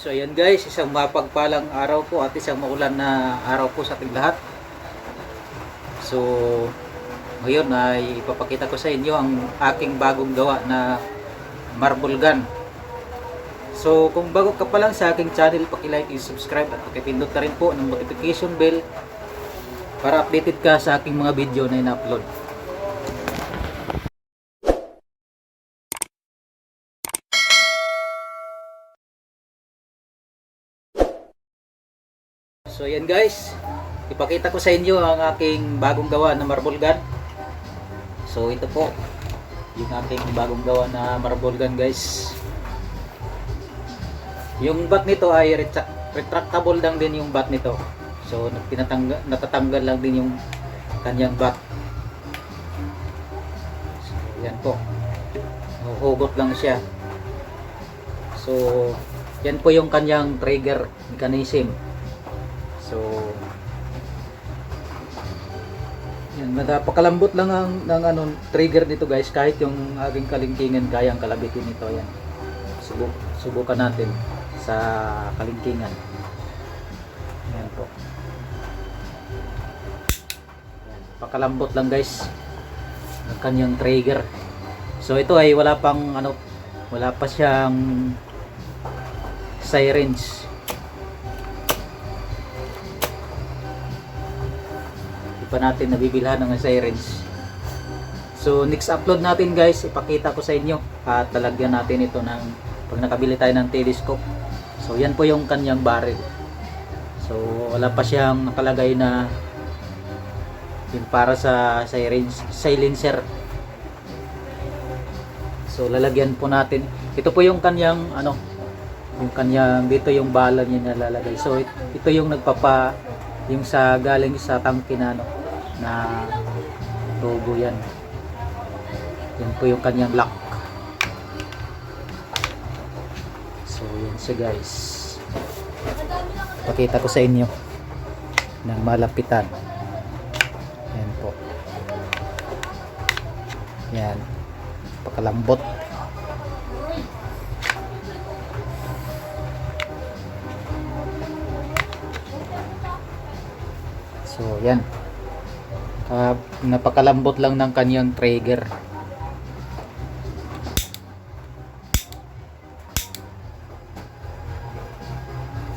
So ayan guys, isang mapagpalang araw po at isang maulan na araw po sa ating lahat. So ngayon ay ipapakita ko sa inyo ang aking bagong gawa na marble gun. So kung bago ka pa lang sa aking channel, paki-like and subscribe at pakipindot na rin po ng notification bell para updated ka sa aking mga video na ina-upload. So yan guys, ipakita ko sa inyo ang aking bagong gawa na marble gun. So ito po, yung aking bagong gawa na marble gun guys. Yung bat nito ay retra- retractable lang din yung bat nito. So natatanggal lang din yung kanyang bat. So yan po, hugot lang siya. So yan po yung kanyang trigger mechanism. So, yan, napakalambot lang ang ng ano, trigger nito guys. Kahit yung aking kalingkingan kayang kalabitin ito. Yan. Subuk, subukan natin sa kalingkingan. Yan po. Yan, pakalambot lang guys ang kanyang trigger. So ito ay wala pang ano, wala pa siyang sirens. Pa natin nabibilhan ng sirens. So next upload natin guys, ipakita ko sa inyo at talagyan natin ito ng pag nakabili tayo ng telescope. So yan po yung kanyang barrel. So wala pa siyang nakalagay na yung para sa sirens, silencer. So lalagyan po natin. Ito po yung kanyang ano yung kanyang dito yung bala niya nalalagay. So it- ito yung nagpapa yung sa galing sa tangke na ano na tubo yan. Yan po yung kanyang lock. So yan siya guys. Pakita ko sa inyo ng malapitan. Yan po. Yan. Pakalambot. So, yan. Ah, napakalambot lang ng kanyang trigger.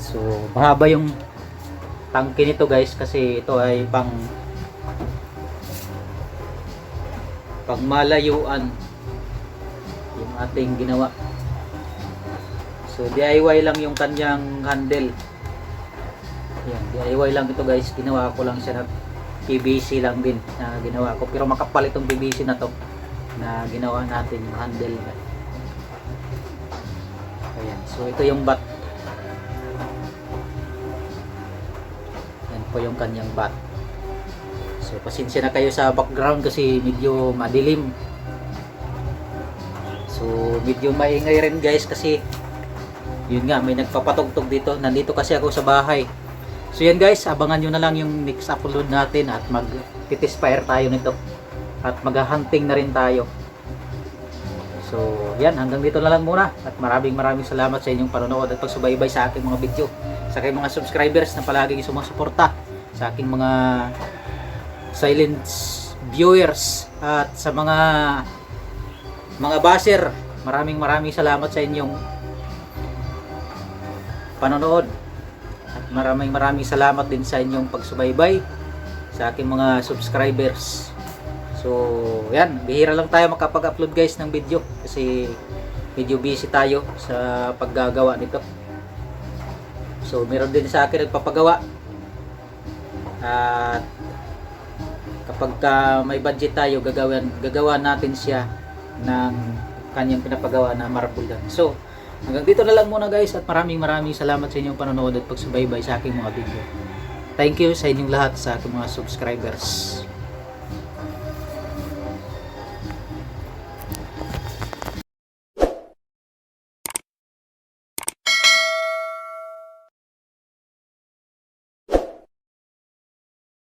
So, mahaba yung tangke nito guys kasi ito ay pang pang malayuan yung ating ginawa. So, DIY lang yung kanyang handle. Yan, DIY lang ito guys. Ginawa ko lang siya na PVC lang din na ginawa ko. Pero makapal itong PVC na to na ginawa natin yung handle niya. Ayan. So ito yung bat. Yan po yung kanyang bat. So pasensya na kayo sa background kasi medyo madilim. So medyo maingay rin guys kasi yun nga may nagpapatugtog dito. Nandito kasi ako sa bahay. So yan guys, abangan nyo na lang yung next upload natin at mag fire tayo nito. At maghahunting na rin tayo. So yan, hanggang dito na lang muna. At maraming maraming salamat sa inyong panonood at pagsubaybay sa aking mga video. Sa aking mga subscribers na palaging sumusuporta sa aking mga silent viewers at sa mga mga baser. Maraming maraming salamat sa inyong panonood. Maraming maraming salamat din sa inyong pagsubaybay sa aking mga subscribers. So, yan, bihira lang tayo makapag-upload guys ng video kasi medyo busy tayo sa paggagawa nito. So, meron din sa akin nagpapagawa. At kapag ka may budget tayo, gagawin, gagawa natin siya ng kanyang pinapagawa na marble. So, Hanggang dito na lang muna guys at maraming maraming salamat sa inyong panonood at pagsubaybay sa aking mga video. Thank you sa inyong lahat sa aking mga subscribers.